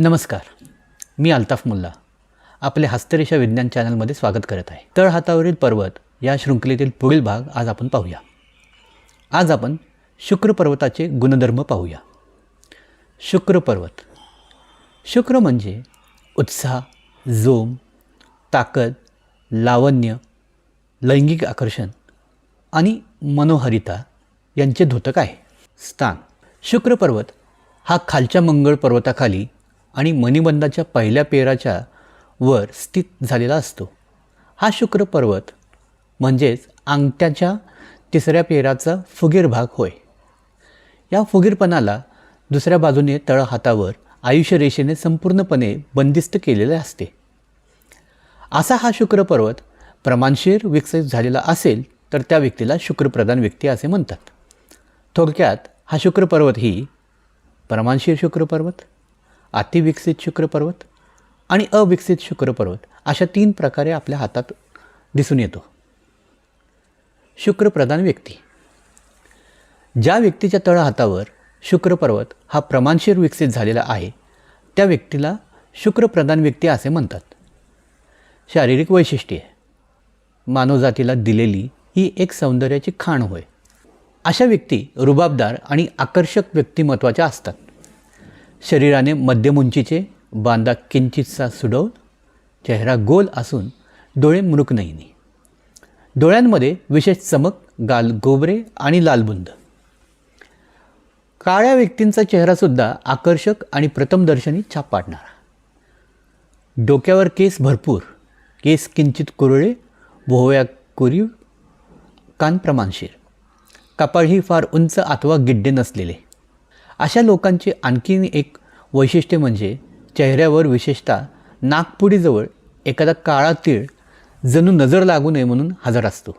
नमस्कार मी अल्ताफ मुल्ला. आपले हस्तरेषा विज्ञान चॅनलमध्ये स्वागत करत आहे. तळहातावरील पर्वत या शृंखलेतील पुढील भाग आज आपण पाहूया. आज आपण शुक्र पर्वताचे गुणधर्म पाहूया. शुक्र पर्वत. शुक्र म्हणजे उत्साह जोम ताकद लावण्य लैंगिक आकर्षण आणि मनोहरिता यांचे धोतक आहे. स्थान. शुक्र पर्वत हा खालच्या मंगळ पर्वताखाली आणि मणिबंधाच्या पहिल्या पेराच्या वर स्थित झालेला असतो. हा शुक्र पर्वत म्हणजेच अंगठ्याच्या तिसऱ्या पेराचा फुगीर भाग होय. या फुगीरपणाला दुसऱ्या बाजूने तळहातावर आयुष्यरेषेने संपूर्णपणे बंदिस्त केलेले असते. असा हा शुक्र पर्वत प्रमाणशीर विकसित झालेला असेल तर त्या व्यक्तीला शुक्रप्रधान व्यक्ती असे म्हणतात. थोडक्यात हा शुक्र पर्वत ही प्रमाणशीर शुक्र पर्वत? अतिविकसित शुक्र पर्वत आणि अविकसित शुक्र पर्वत अशा तीन प्रकारे आपल्या हातात दिसून येतो. शुक्रप्रधान व्यक्ती. ज्या व्यक्तीच्या तळहातावर शुक्र पर्वत हा प्रमाणशीर विकसित झालेला आहे त्या व्यक्तीला शुक्रप्रधान व्यक्ती असे म्हणतात. शारीरिक वैशिष्ट्ये. मानवजातीला दिलेली ही एक सौंदर्याची खाण होय. अशा व्यक्ती रुबाबदार आणि आकर्षक व्यक्तिमत्वाच्या असतात. शरीराने मध्यम उंचीचे बांधा किंचितसा सुडवून चेहरा गोल असून डोळे मृकनयनी डोळ्यांमध्ये विशेष चमक गाल गोबरे आणि लालबुंद काळ्या व्यक्तींचा चेहरासुद्धा आकर्षक आणि प्रथमदर्शनी छाप पाडणारा. डोक्यावर केस भरपूर केस किंचित कुरळे भोवया कुरीव कान प्रमाणशीर. कपाळ ही फार उंच अथवा गिड्डे नसलेले. अशा लोकांचे आणखीन एक वैशिष्ट्य म्हणजे चेहऱ्यावर विशेषतः नागपुडीजवळ एखादा काळा तीळ जणू नजर लागू नये म्हणून हजर असतो.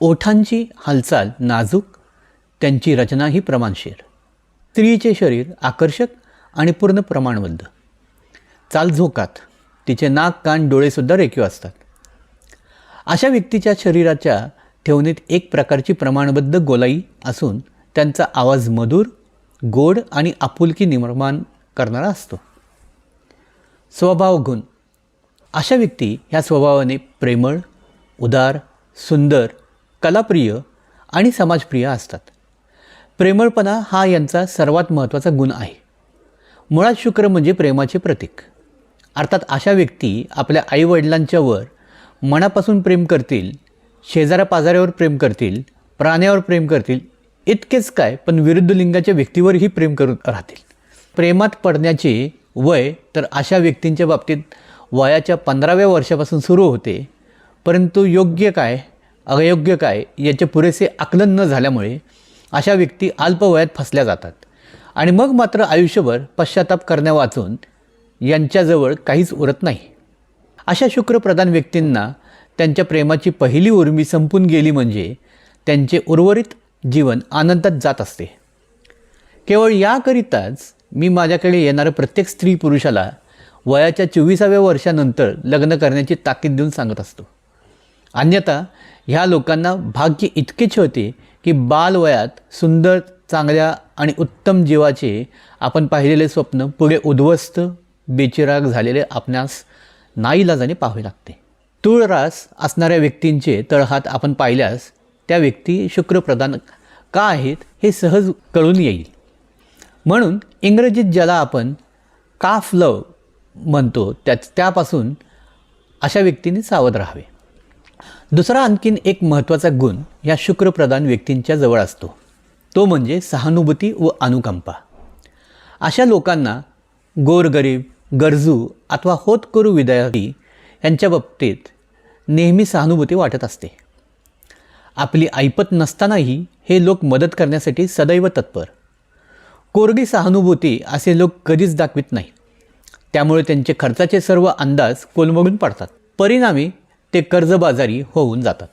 ओठांची हालचाल नाजूक त्यांची रचना ही प्रमाणशीर. स्त्रीचे शरीर आकर्षक आणि पूर्ण प्रमाणबद्ध. चालझोकात तिचे नाक कान डोळेसुद्धा रेखीव असतात. अशा व्यक्तीच्या शरीराच्या ठेवणीत एक प्रकारची प्रमाणबद्ध गोलाई असून त्यांचा आवाज मधुर गोड आणि आपुलकी निर्माण करणारा असतो. स्वभाव गुण. अशा व्यक्ती ह्या स्वभावाने प्रेमळ उदार सुंदर कलाप्रिय आणि समाजप्रिय असतात. प्रेमळपणा हा यांचा सर्वात महत्त्वाचा गुण आहे. मुळात शुक्र म्हणजे प्रेमाचे प्रतीक. अर्थात अशा व्यक्ती आपल्या आईवडिलांच्यावर मनापासून प्रेम करतील शेजाऱ्या पाजाऱ्यावर प्रेम करतील प्राण्यावर प्रेम करतील इतकेच काय पण विरुद्ध लिंगाच्या व्यक्तीवरही प्रेम करत राहतील. प्रेमात पडण्याचे वय तर अशा व्यक्तींच्या बाबतीत वयाच्या पंधराव्या वर्षापासून सुरू होते. परंतु योग्य काय अयोग्य काय याचे पुरेसे आकलन न झाल्यामुळे अशा व्यक्ती अल्पवयात फसल्या जातात. आणि मग मात्र आयुष्यभर पश्चाताप करण्या वाचून यांच्याजवळ काहीच उरत नाही. अशा शुक्रप्रधान व्यक्तींना त्यांच्या प्रेमाची पहिली उर्मी संपून गेली म्हणजे त्यांचे उर्वरित जीवन आनंदात जात असते. केवळ याकरिताच मी माझ्याकडे येणाऱ्या प्रत्येक स्त्री पुरुषाला वयाच्या चोवीसाव्या वर्षानंतर लग्न करण्याची ताकीद देऊन सांगत असतो. अन्यथा ह्या लोकांना भाग्य इतके छळते की बालवयात सुंदर चांगल्या आणि उत्तम जीवाचे आपण पाहिलेले स्वप्न पुढे उद्ध्वस्त बेचिराग झालेले आपणास नाईलाजाने पाहावे लागते. तूळ रास असणाऱ्या व्यक्तींचे तळहात आपण पाहिल्यास त्या व्यक्ती शुक्रप्रधान का आहेत हे सहज कळून येईल. म्हणून इंग्रजीत ज्याला आपण काफ लव म्हणतो त्या त्यापासून अशा व्यक्तीने सावध राहावे. दुसरा आणखीन एक महत्त्वाचा गुण या शुक्रप्रधान व्यक्तींच्या जवळ असतो. तो म्हणजे सहानुभूती व अनुकंपा. अशा लोकांना गोरगरीब गरजू अथवा होतकरू विद्यार्थी यांच्या बाबतीत नेहमी सहानुभूती वाटत असते. आपली ऐपत नसतानाही हे लोक मदत करण्यासाठी सदैव तत्पर. कोरडी सहानुभूती असे लोक कधीच दाखवित नाही त्यामुळे त्यांचे खर्चाचे सर्व अंदाज कोलमडून पडतात. परिणामी ते कर्जबाजारी होऊन जातात.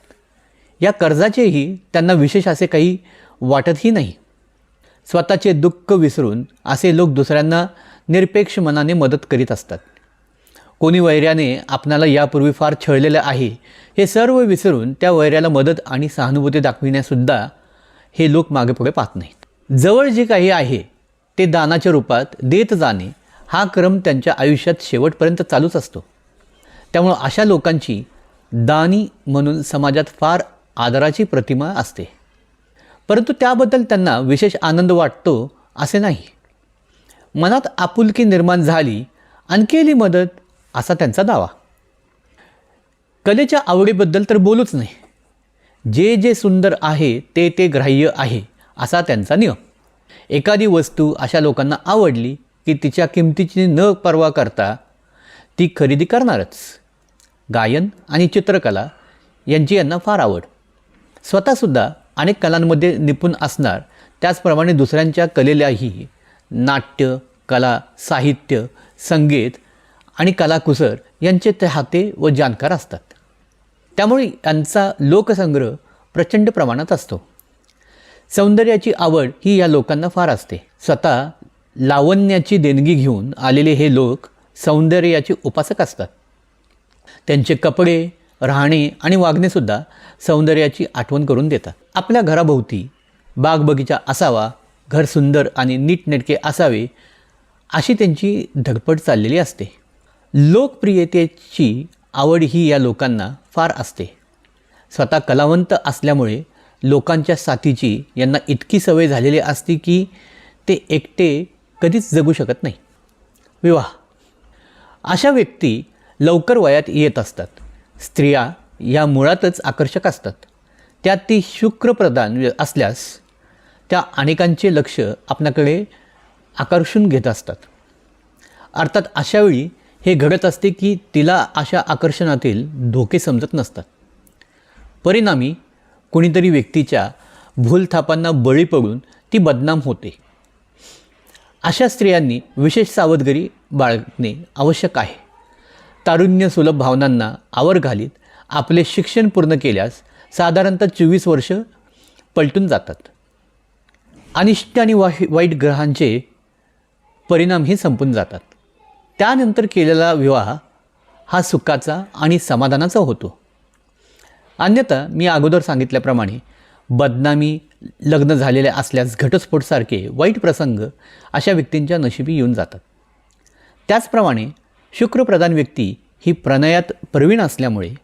या कर्जाचेही त्यांना विशेष असे काही वाटतही नाही. स्वतःचे दुःख विसरून असे लोक दुसऱ्यांना निरपेक्ष मनाने मदत करीत असतात. कोणी वैर्याने आपणाला यापूर्वी फार छळलेलं आहे हे सर्व विसरून त्या वैर्याला मदत आणि सहानुभूती दाखविण्यासुद्धा हे लोक मागे पुढे पाहत नाहीत. जवळ जे काही आहे ते दानाच्या रूपात देत जाणे हा क्रम त्यांच्या आयुष्यात शेवटपर्यंत चालूच असतो. त्यामुळं अशा लोकांची दानी म्हणून समाजात फार आदराची प्रतिमा असते. परंतु त्याबद्दल त्यांना विशेष आनंद वाटतो असे नाही. मनात आपुलकी निर्माण झाली आणि केली मदत असा त्यांचा दावा. कलेच्या आवडीबद्दल तर बोलूच नाही. जे जे सुंदर आहे ते ते ग्राह्य आहे असा त्यांचा नियम. एखादी वस्तू अशा लोकांना आवडली की तिच्या किमतीची न पर्वा करता ती खरेदी करणारच. गायन आणि चित्रकला यांची यांना फार आवड. स्वतःसुद्धा अनेक कलांमध्ये निपुण असणार त्याचप्रमाणे दुसऱ्यांच्या कलेलाही नाट्य कला साहित्य संगीत आणि कलाकुसर यांचे ते हाते व जाणकार असतात. त्यामुळे यांचा लोकसंग्रह प्रचंड प्रमाणात असतो. सौंदर्याची आवड ही या लोकांना फार असते. स्वतः लावण्याची देणगी घेऊन आलेले हे लोक सौंदर्याचे उपासक असतात. त्यांचे कपडे राहणे आणि वागणेसुद्धा सौंदर्याची आठवण करून देतात. आपल्या घराभोवती बागबगीचा असावा घर सुंदर आणि नीटनेटके असावे अशी त्यांची धडपड चाललेली असते. लोकप्रियतेची आवड ही या लोकांना फार असते. स्वतः कलावंत असल्यामुळे लोकांच्या साथीची यांना इतकी सवय झालेली असते की ते एकटे कधीच जगू शकत नाही. विवाह. अशा व्यक्ती लवकर वयात येत असतात. स्त्रिया या मुळातच आकर्षक असतात. त्यात ती शुक्रप्रदान असल्यास त्या अनेकांचे लक्ष आपणाकडे आकर्षून घेत असतात. अर्थात अशावेळी हे घडत असते की तिला अशा आकर्षणातील धोके समजत नसतात. परिणामी कोणीतरी व्यक्तीच्या भूलथापांना बळी पडून ती बदनाम होते. अशा स्त्रियांनी विशेष सावधगिरी बाळगणे आवश्यक आहे. तारुण्य सुलभ भावनांना आवर घालीत आपले शिक्षण पूर्ण केल्यास साधारणतः चोवीस वर्ष पलटून जातात. अनिष्ट आणि वाई वाईट ग्रहांचे परिणामही संपून जातात. त्यानंतर केलेला विवाह हा सुखाचा आणि समाधानाचा होतो. अन्यथा मी अगोदर सांगितल्याप्रमाणे बदनामी लग्न झालेले असल्यास घटस्फोटसारखे वाईट प्रसंग अशा व्यक्तींच्या नशिबी येऊन जातात. त्याचप्रमाणे शुक्रप्रधान व्यक्ती ही प्रणयात प्रवीण असल्यामुळे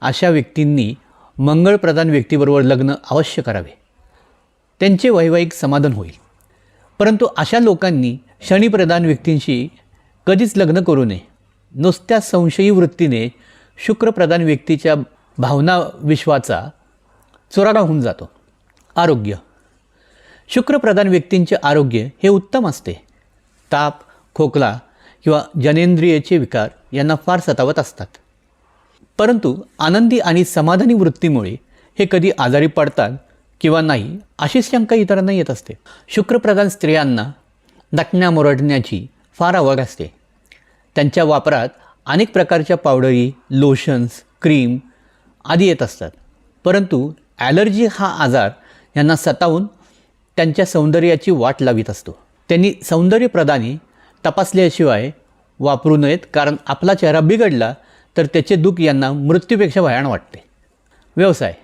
अशा व्यक्तींनी मंगळप्रधान व्यक्तीबरोबर लग्न अवश्य करावे. त्यांचे वैवाहिक समाधान होईल. परंतु अशा लोकांनी शनिप्रधान व्यक्तींशी कधीच लग्न करू नये. नुसत्या संशयी वृत्तीने शुक्रप्रधान व्यक्तीच्या भावना विश्वाचा चुराडा होऊन जातो. आरोग्य. शुक्रप्रधान व्यक्तींचे आरोग्य हे उत्तम असते. ताप खोकला किंवा जनेंद्रियेचे विकार यांना फार सतावत असतात. परंतु आनंदी आणि समाधानी वृत्तीमुळे हे कधी आजारी पडतात किंवा नाही अशी शंका इतरांना येत असते. शुक्रप्रधान स्त्रियांना नटण्या मुरडण्याची फार आवड असते. त्यांच्या वापरात अनेक प्रकारच्या पावडरी लोशन्स क्रीम आदी येत असतात. परंतु ॲलर्जी हा आजार यांना सतावून त्यांच्या सौंदर्याची वाट लावित असतो. त्यांनी सौंदर्यप्रदानी तपासल्याशिवाय वापरू नयेत कारण आपला चेहरा बिघडला तर त्याचे दुःख यांना मृत्यूपेक्षा भयाण वाटते. व्यवसाय.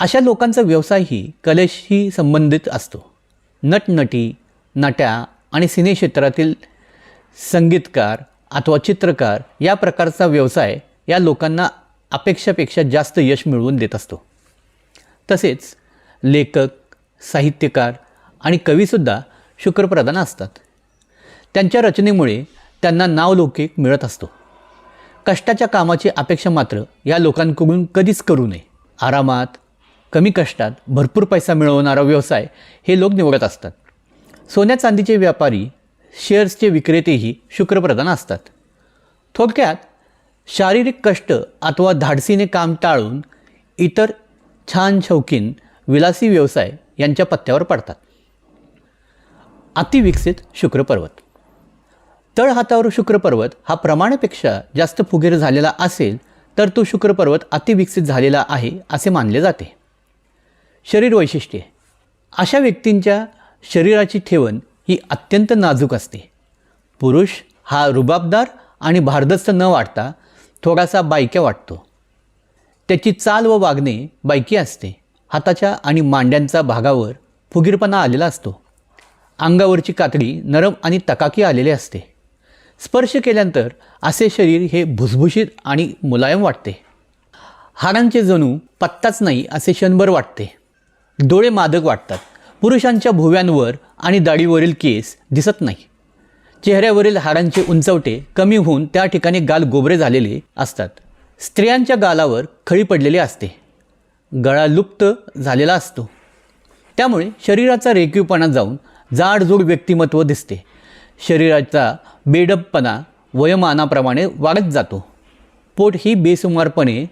अशा लोकांचा व्यवसायही कलेशी संबंधित असतो. नटनटी नट्या आणि सिने क्षेत्रातील संगीतकार अथवा चित्रकार या प्रकारचा व्यवसाय या लोकांना अपेक्षापेक्षा जास्त यश मिळवून देत असतो. तसेच लेखक साहित्यकार आणि कवीसुद्धा शुक्रप्रधान असतात. त्यांच्या रचनेमुळे त्यांना नावलौकिक मिळत असतो. कष्टाच्या कामाची अपेक्षा मात्र या लोकांकडून कधीच करू नये. आरामात कमी कष्टात भरपूर पैसा मिळवणारा व्यवसाय हे लोक निवडत असतात. सोन्या चांदीचे व्यापारी शेअर्सचे विक्रेतेही शुक्रप्रधान असतात. थोडक्यात शारीरिक कष्ट अथवा धाडसीने काम टाळून इतर छान शौकीन विलासी व्यवसाय यांच्या पत्त्यावर पडतात. अतिविकसित शुक्रपर्वत. तळहातावर शुक्रपर्वत हा प्रमाणापेक्षा जास्त फुगेर झालेला असेल तर तो शुक्रपर्वत अतिविकसित झालेला आहे असे मानले जाते. शरीर वैशिष्ट्ये अशा व्यक्तींच्या शरीराची ठेवण ही अत्यंत नाजूक असते. पुरुष हा रुबाबदार आणि भारदस्त न वाटता थोडासा बायक्या वाटतो. त्याची चाल व वागणे बायकी असते. हाताच्या आणि मांड्यांचा भागावर फुगीरपणा आलेला असतो. अंगावरची कातडी नरम आणि तकाकी आलेली असते. स्पर्श केल्यानंतर असे शरीर हे भुसभुशीत आणि मुलायम वाटते. हाडांचे जणू पत्ताच नाही असे क्षणभर वाटते. डोळे मादक वाटतात. पुरुषांच्या भुव्यांवर आणि दाढीवरील केस दिसत नाही. चेहऱ्यावरील हाडांचे उंचवटे कमी होऊन त्या ठिकाणी गाल गोबरे झालेले असतात. स्त्रियांच्या गालावर खळी पडलेली असते. गळा लुप्त झालेला असतो. त्यामुळे शरीराचा रेखीवपणा जाऊन जाडजूड व्यक्तिमत्व दिसते. शरीराचा बेडपणा वयोमानाप्रमाणे वाढत जातो. पोट ही बेसुमारपणे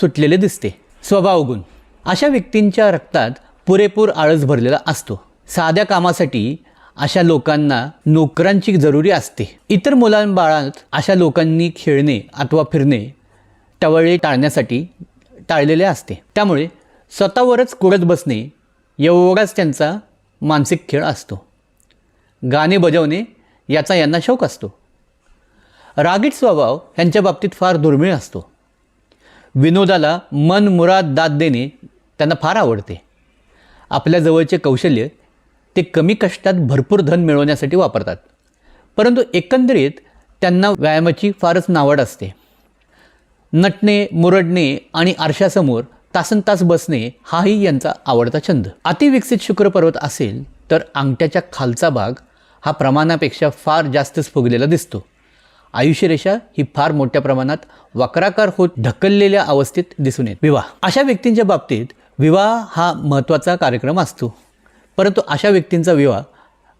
सुटलेले दिसते. स्वभावगुण. अशा व्यक्तींच्या रक्तात पुरेपूर आळस भरलेला असतो. साध्या कामासाठी अशा लोकांना नोकरांची जरुरी असते. इतर मुलांबाळात अशा लोकांनी खेळणे अथवा फिरणे टवळे टाळण्यासाठी टाळलेले असते. त्यामुळे स्वतःवरच कुडत बसणे एवढाच त्यांचा मानसिक खेळ असतो. गाणे बजावणे याचा यांना शौक असतो. रागीट स्वभाव यांच्या बाबतीत फार दुर्मिळ असतो. विनोदाला मन मुराद दाद देणे त्यांना फार आवडते. आपल्या जवळचे कौशल्य ते कमी कष्टात भरपूर धन मिळवण्यासाठी वापरतात. परंतु एकंदरीत त्यांना व्यायामाची फारच नावड असते. नटणे मुरडणे आणि आरशासमोर तासन तास बसणे हाही यांचा आवडता छंद. अतिविकसित शुक्रपर्वत असेल तर अंगठ्याच्या खालचा भाग हा प्रमाणापेक्षा फार जास्तच फुगलेला दिसतो. आयुष्यरेषा ही फार मोठ्या प्रमाणात वक्राकार होत ढकललेल्या अवस्थेत दिसून येत. विवाह. अशा व्यक्तींच्या बाबतीत विवाह हा महत्त्वाचा कार्यक्रम असतो. परंतु अशा व्यक्तींचा विवाह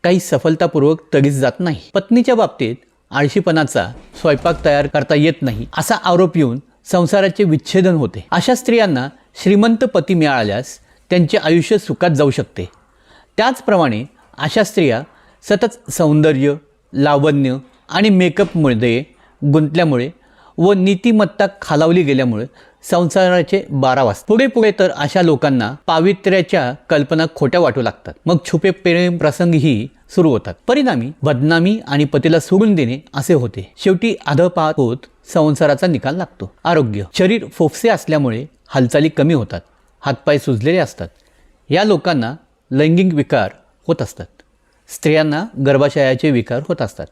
काही सफलतापूर्वक तडीच जात नाही. पत्नीच्या बाबतीत आळशीपणाचा स्वयंपाक तयार करता येत नाही असा आरोप येऊन संसाराचे विच्छेदन होते. अशा स्त्रियांना श्रीमंत पती मिळाल्यास त्यांचे आयुष्य सुखात जाऊ शकते. त्याचप्रमाणे अशा स्त्रिया सतत सौंदर्य लावण्य आणि मेकअपमध्ये गुंतल्यामुळे व नीतिमत्ता खालावली गेल्यामुळे संसाराचे बारा वाजता. पुढे पुढे तर अशा लोकांना पावित्र्याच्या कल्पना खोट्या वाटू लागतात. मग छुपे प्रेम प्रसंगही सुरू होतात. परिणामी बदनामी आणि पतीला सोडून देणे असे होते. शेवटी अधपात होत संसाराचा निकाल लागतो. आरोग्य शरीर फोफसे असल्यामुळे हालचाली कमी होतात. हातपाय सुजलेले असतात. या लोकांना लैंगिक विकार होत असतात. स्त्रियांना गर्भाशयाचे विकार होत असतात.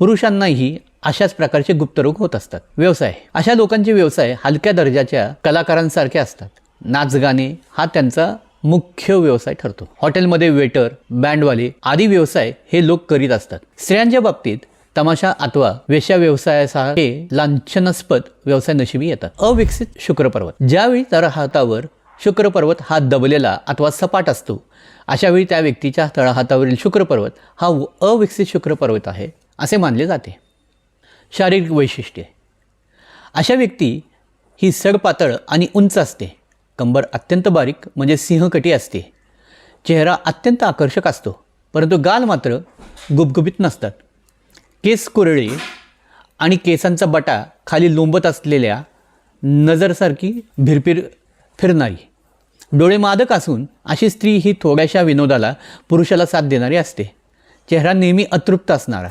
पुरुषांनाही अशाच प्रकारचे गुप्तरोग होत असतात. व्यवसाय. अशा लोकांचे व्यवसाय हलक्या दर्जाच्या कलाकारांसारखे असतात. नाच गाणे हा त्यांचा मुख्य व्यवसाय ठरतो. हॉटेलमध्ये वेटर बँडवाले आदी व्यवसाय हे लोक करीत असतात. स्त्रियांच्या बाबतीत तमाशा अथवा वेश्या व्यवसायासारखे लांछनास्पद व्यवसाय नशिबी येतात. अविकसित शुक्रपर्वत. ज्यावेळी तळहातावर शुक्रपर्वत हा दबलेला अथवा सपाट असतो अशावेळी त्या व्यक्तीच्या तळहातावरील शुक्रपर्वत हा अविकसित शुक्रपर्वत आहे. असे मानले जाते. शारीरिक वैशिष्ट्ये. अशा व्यक्ती ही सडपातळ आणि उंच असते. कंबर अत्यंत बारीक म्हणजे सिंहकटी असते. चेहरा अत्यंत आकर्षक असतो परंतु गाल मात्र गुबगुबीत नसतात. केस कुरळे आणि केसांचा बटा खाली लोंबत असलेल्या नजरसारखी भिरपिर फिरणारी. डोळे मादक असून अशी स्त्री ही थोड्याशा विनोदाला पुरुषाला साथ देणारी असते. चेहरा नेहमी अतृप्त असणारा.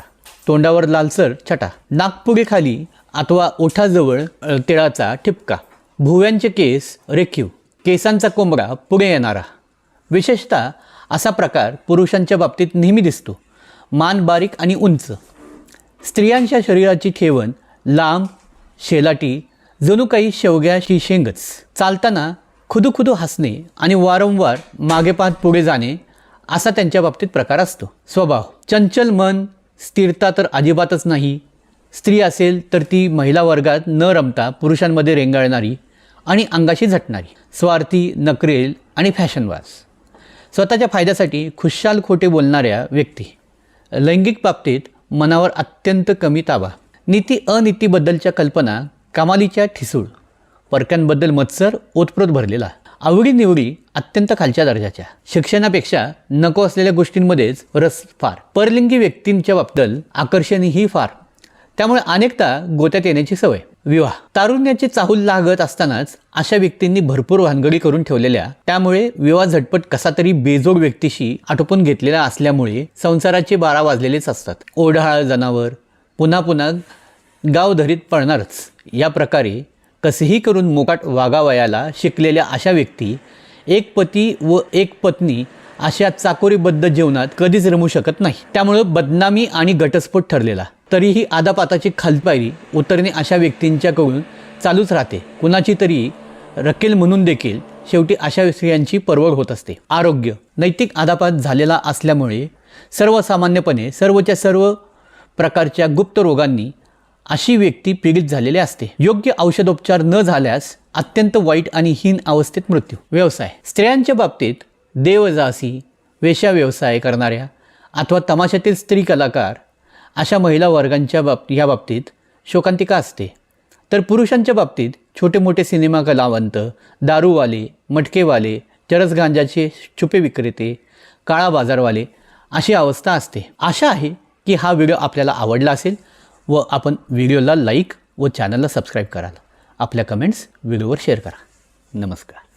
तोंडावर लालसर छटा. नागपुडीखाली अथवा ओठाजवळ तिळाचा ठिपका. भुव्यांचे केस रेखीव. केसांचा कोंबडा पुढे येणारा. विशेषतः असा प्रकार पुरुषांच्या बाबतीत नेहमी दिसतो. मान बारीक आणि उंच. स्त्रियांच्या शरीराची ठेवण लांब शेलाटी जणू काही शेवग्याशी शेंगच. चालताना खुदूखुदू हसणे आणि वारंवार मागे पाहत पुढे जाणे असा त्यांच्या बाबतीत प्रकार असतो. स्वभाव. चंचल मन स्थिरता तर अजिबातच नाही. स्त्री असेल तर ती महिला वर्गात न रमता पुरुषांमध्ये रेंगाळणारी आणि अंगाशी झटणारी. स्वार्थी नकरेल आणि फॅशनवास. स्वतःच्या फायद्यासाठी खुशाल खोटे बोलणाऱ्या व्यक्ती. लैंगिक बाबतीत मनावर अत्यंत कमी ताबा. नीती अनितीबद्दलच्या कल्पना कमालीच्या ठिसूळ. परक्यांबद्दल मत्सर ओतप्रोत भरलेला. आवडीनिवडी अत्यंत खालच्या दर्जाच्या. शिक्षणापेक्षा नको असलेल्या गोष्टींमध्येच रस फार. परलिंगी व्यक्तींच्या बाबतीत आकर्षणही फार. त्यामुळे अनेकदा गोत्यात येण्याची सवय. विवाह. तारुण्याची चाहूल लागत असतानाच अशा व्यक्तींनी भरपूर भानगडी करून ठेवलेल्या. त्यामुळे विवाह झटपट कसा तरी बेजोड व्यक्तीशी आटोपून घेतलेला असल्यामुळे संसाराचे बारा वाजलेलेच असतात. ओढाळ जनावर पुन्हा पुन्हा गाव धरीत पळणारच. या प्रकारे कसेही करून मोकाट वागावयाला शिकलेल्या अशा व्यक्ती एक पती व एक पत्नी अशा चाकोरीबद्ध जीवनात कधीच रमू शकत नाही. त्यामुळं बदनामी आणि घटस्फोट ठरलेला. तरीही आदापाताची खालपायरी उतरणे अशा व्यक्तींच्याकडून चालूच राहते. कुणाची तरी रकेल म्हणून देखील शेवटी अशा स्त्रियांची परवड होत असते. आरोग्य नैतिक आदापात झालेला असल्यामुळे सर्वसामान्यपणे सर्वच्या सर्व प्रकारच्या गुप्त रोगांनी अशी व्यक्ती पीडित झालेली असते. योग्य औषधोपचार न झाल्यास अत्यंत वाईट आणि हीन अवस्थेत मृत्यू. व्यवसाय. स्त्रियांच्या बाबतीत देवजासी वेश्या व्यवसाय करणाऱ्या अथवा तमाशातील स्त्री कलाकार अशा महिला वर्गांच्या बाब या बाबतीत शोकांतिका असते. तर पुरुषांच्या बाबतीत छोटे मोठे सिनेमा कलावंत दारूवाले मटकेवाले चरस गांजाचे छुपे विक्रेते काळा बाजारवाले अशी अवस्था असते. आशा आहे की हा व्हिडिओ आपल्याला आवडला असेल. व आपण व्हिडिओला लाईक व चॅनलला सबस्क्राईब कराल. आपल्या कमेंट्स व्हिडिओवर शेअर करा. नमस्कार.